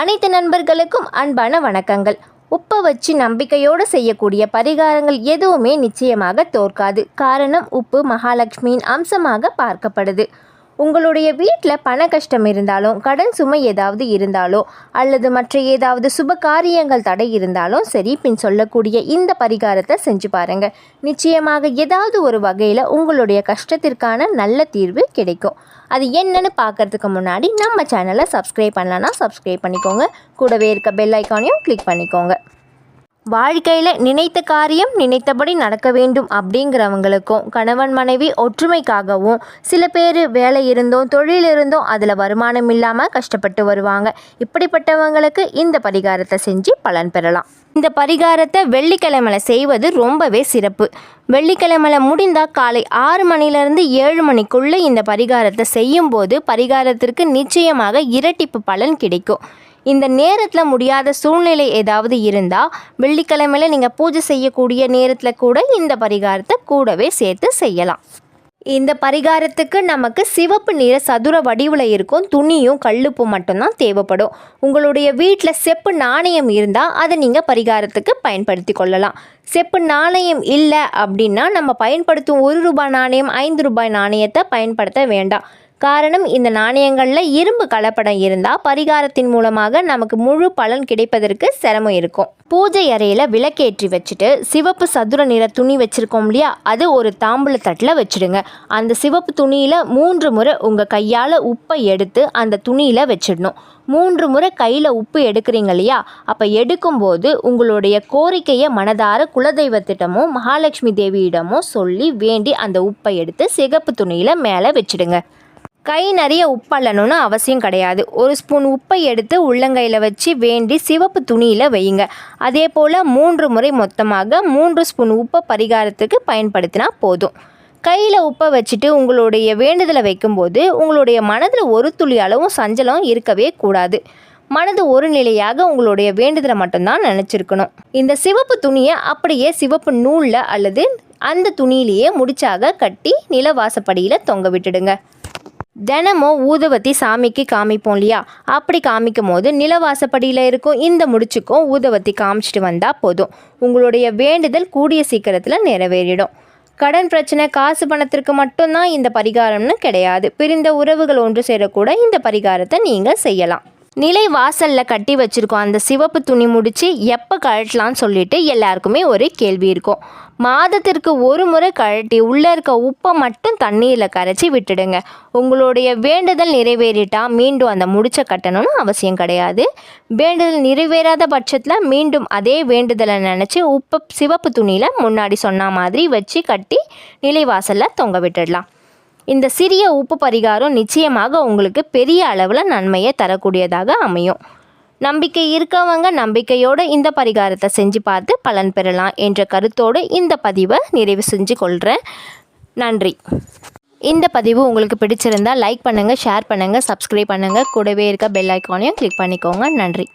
அனைத்து நண்பர்களுக்கும் அன்பான வணக்கங்கள். உப்பை வச்சு நம்பிக்கையோடு செய்யக்கூடிய பரிகாரங்கள் எதுவுமே நிச்சயமாக தோற்காது. காரணம் உப்பு மகாலட்சுமியின் அம்சமாக பார்க்கப்படுது. உங்களுடைய வீட்டில் பண கஷ்டம் இருந்தாலும் கடன் சுமை ஏதாவது இருந்தாலோ அல்லது மற்ற ஏதாவது சுப காரியங்கள் தடை இருந்தாலும் சரி பின் சொல்லக்கூடிய இந்த பரிகாரத்தை செஞ்சு பாருங்க. நிச்சயமாக ஏதாவது ஒரு வகையில் உங்களுடைய கஷ்டத்திற்கான நல்ல தீர்வு கிடைக்கும். அது என்னன்னு பார்க்கறதுக்கு முன்னாடி நம்ம சேனலை சப்ஸ்கிரைப் பண்ணலன்னா சப்ஸ்கிரைப் பண்ணிக்கோங்க. கூடவே இருக்க பெல் ஐக்கானையும் கிளிக் பண்ணிக்கோங்க. வாழ்க்கையில் நினைத்த காரியம் நினைத்தபடி நடக்க வேண்டும் அப்படிங்கிறவங்களுக்கும் கணவன் மனைவி ஒற்றுமைக்காகவும் சில பேர் வேலை இருந்தும் தொழில் இருந்தும் அதில் வருமானம் இல்லாமல் கஷ்டப்பட்டு வருவாங்க. இப்படிப்பட்டவங்களுக்கு இந்த பரிகாரத்தை செஞ்சு பலன் பெறலாம். இந்த பரிகாரத்தை வெள்ளிக்கிழமையில் செய்வது ரொம்பவே சிறப்பு. வெள்ளிக்கிழமையில் முடிந்தால் காலை ஆறு மணிலேருந்து ஏழு மணிக்குள்ளே இந்த பரிகாரத்தை செய்யும்போது பரிகாரத்திற்கு நிச்சயமாக இரட்டிப்பு பலன் கிடைக்கும். இந்த நேரத்தில் முடியாத சூழ்நிலை ஏதாவது இருந்தால் வெள்ளிக்கிழமையில் நீங்கள் பூஜை செய்யக்கூடிய நேரத்தில் கூட இந்த பரிகாரத்தை கூடவே சேர்த்து செய்யலாம். இந்த பரிகாரத்துக்கு நமக்கு சிவப்பு நிற சதுர வடிவில் இருக்கும் துணியும் கல்லுப்பும் மட்டும்தான் தேவைப்படும். உங்களுடைய வீட்டில் செப்பு நாணயம் இருந்தால் அதை நீங்கள் பரிகாரத்துக்கு பயன்படுத்தி கொள்ளலாம். செப்பு நாணயம் இல்லை அப்படின்னா நம்ம பயன்படுத்தும் ஒரு ரூபாய் நாணயம் ஐந்து ரூபாய் நாணயத்தை பயன்படுத்த வேண்டாம். காரணம் இந்த நாணயங்களில் இரும்பு கலப்படம் இருந்தால் பரிகாரத்தின் மூலமாக நமக்கு முழு பலன் கிடைப்பதற்கு சிரமம் இருக்கும். பூஜை அறையில் விளக்கேற்றி வச்சுட்டு சிவப்பு சதுர நிற துணி வச்சுருக்கோம் இல்லையா? அது ஒரு தாம்பூல தட்டில் வச்சுடுங்க. அந்த சிவப்பு துணியில் மூன்று முறை உங்கள் கையால் உப்பை எடுத்து அந்த துணியில் வச்சிடணும். மூன்று முறை கையில் உப்பு எடுக்கிறீங்க இல்லையா? அப்போ எடுக்கும்போது உங்களுடைய கோரிக்கையை மனதார குலதெய்வத்திட்டமோ மகாலட்சுமி தேவியிடமோ சொல்லி வேண்டி அந்த உப்பை எடுத்து சிகப்பு துணியில் மேலே வச்சிடுங்க. கை நிறைய உப்பள்ளணும்னு அவசியம் கிடையாது. ஒரு ஸ்பூன் உப்பை எடுத்து உள்ளங்கையில் வச்சு வேண்டி சிவப்பு துணியில் வையுங்க. அதே போல் மூன்று முறை மொத்தமாக மூன்று ஸ்பூன் உப்பை பரிகாரத்துக்கு பயன்படுத்தினா போதும். கையில் உப்பை வச்சுட்டு உங்களுடைய வேண்டுதலை வைக்கும்போது உங்களுடைய மனதில் ஒரு துளி அளவும் சஞ்சலம் இருக்கவே கூடாது. மனது ஒரு நிலையாக உங்களுடைய வேண்டுதலை மட்டும்தான் நினச்சிருக்கணும். இந்த சிவப்பு துணியை அப்படியே சிவப்பு நூலில் அல்லது அந்த துணியிலேயே முடிச்சாக கட்டி நிலவாசப்படியில் தொங்க விட்டுடுங்க. தினமும் ஊதுவத்தி சாமிக்கு காமிப்போம் இல்லையா? அப்படி காமிக்கும் போது நிலவாசப்படியில் இருக்கும் இந்த முடிச்சுக்கும் ஊதுவத்தி காமிச்சிட்டு வந்தால் போதும். உங்களுடைய வேண்டுதல் கூடிய சீக்கிரத்தில் நிறைவேறிடும். கடன் பிரச்சனை காசு பணத்திற்கு மட்டும்தான் இந்த பரிகாரம்னு கிடையாது. பிரிந்த உறவுகள் ஒன்று சேரக்கூட இந்த பரிகாரத்தை நீங்கள் செய்யலாம். நிலை வாசலில் கட்டி வச்சுருக்கோம். அந்த சிவப்பு துணி முடித்து எப்போ கழட்டலாம்னு சொல்லிட்டு எல்லாருக்குமே ஒரு கேள்வி இருக்கும். மாதத்திற்கு ஒரு முறை கழட்டி உள்ளே இருக்க உப்பை மட்டும் தண்ணீரில் கரைச்சி விட்டுடுங்க. உங்களுடைய வேண்டுதல் நிறைவேறிட்டால் மீண்டும் அந்த முடிச்ச கட்டணும்னு அவசியம் கிடையாது. வேண்டுதல் நிறைவேறாத பட்சத்தில் மீண்டும் அதே வேண்டுதலை நினச்சி உப்பு சிவப்பு துணியில் முன்னாடி சொன்ன மாதிரி வச்சு கட்டி நிலைவாசலில் தொங்க விட்டுடலாம். இந்த சிறிய உப்பு பரிகாரம் நிச்சயமாக உங்களுக்கு பெரிய அளவில் நன்மையை தரக்கூடியதாக அமையும். நம்பிக்கை இருக்கவங்க நம்பிக்கையோடு இந்த பரிகாரத்தை செஞ்சு பார்த்து பலன் பெறலாம் என்ற கருத்தோடு இந்த பதிவை நிறைவு செஞ்சு கொள்கிறேன் நன்றி. இந்த பதிவு உங்களுக்கு பிடிச்சிருந்தால் லைக் பண்ணுங்கள் ஷேர் பண்ணுங்கள் சப்ஸ்கிரைப் பண்ணுங்கள் கூடவே இருக்க பெல் ஐக்கானையும் கிளிக் பண்ணிக்கோங்க. நன்றி.